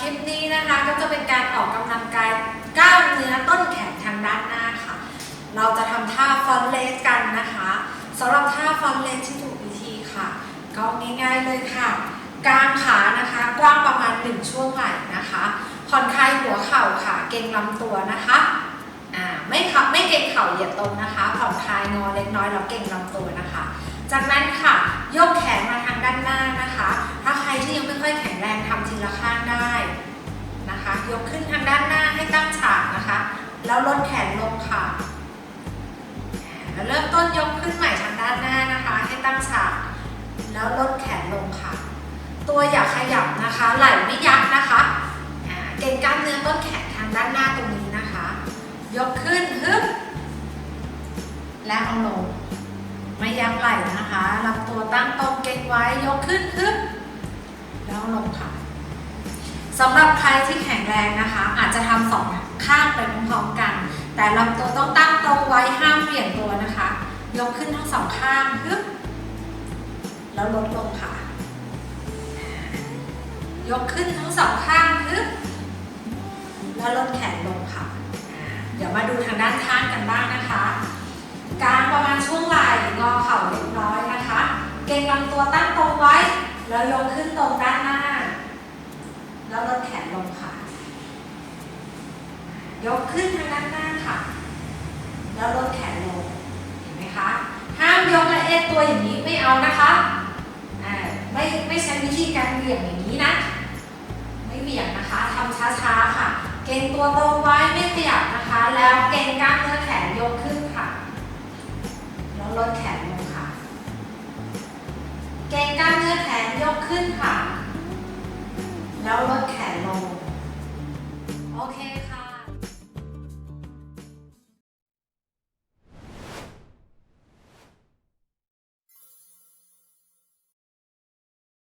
คลิปนี้นะคะก็จะเป็นการออกกำลังกายกล้ามเนื้อต้นแขนทางด้านหน้าค่ะ เราจะทำท่าฟอนเลสกันนะคะสำหรับท่าฟอนเลสที่ถูกวิธีค่ะ ก็ง่ายๆเลยค่ะกลางขานะคะกว้างประมาณ 1 ช่วงไหล่นะคะผ่อนคลายหัวเข่าค่ะ เกรงลำตัวนะคะไม่ขับไม่เกรงเข่าเหยียดตรงนะคะ ผ่อนคลายงอเล็กน้อยแล้วเกรงลำตัวนะคะ ยกขึ้นทางด้านหน้าให้ตั้งฉากนะคะ แล้วลดแขนลงค่ะแล้วเริ่มต้นยกขึ้นใหม่ทางด้านหน้านะคะ ให้ตั้งฉาก แล้วลดแขนลงค่ะ ตัวอย่าขยับนะคะ ไหล่ไม่ยักนะคะเก่งกล้ามเนื้อต้นแขนทางด้านหน้าตรงนี้นะคะ ยกขึ้นฮึบและเอาลง ไม่ยักไหล่นะคะลำตัวตั้งตรงเก่งไว้ยกขึ้นฮึบแล้วลงค่ะ สำหรับใครที่แข็งแรงนะคะ อาจจะทำสองข้างไปพร้อมๆกัน แต่ลำตัวต้องตั้งตรงไว้ห้ามเปลี่ยนตัวนะคะ ยกขึ้นทั้งสองข้างฮึบแล้วลดลงค่ะ ยกขึ้นทั้งสองข้างฮึบแล้วลดแขนลงค่ะ เดี๋ยวมาดูทางด้านข้างกันบ้างนะคะกางประมาณช่วงไหล่งอเข่าเล็กน้อยนะคะ เกรงลำตัวตั้งตรงไว้ แล้วยกขึ้นตรงด้านหน้า แล้วลดแขนลงค่ะ ยกขึ้นทางด้านหน้าค่ะ แล้วลดแขนลง เห็นไหมคะ ห้ามยกและเอ็ตัวอย่างนี้ไม่เอานะคะอ่าไม่ไม่ใช้วิธีการเหวี่ยงอย่างนี้นะ ไม่เหวี่ยงนะคะทำช้าๆค่ะ เกรงตัวตรงไว้ไม่ขยับนะคะ แล้วเกรงกล้ามเนื้อแขนยกขึ้นค่ะ แล้วลดแขนลงค่ะ เกรงกล้ามเนื้อแขนยกขึ้นค่ะ แล้วลดแขนลง โอเคค่ะ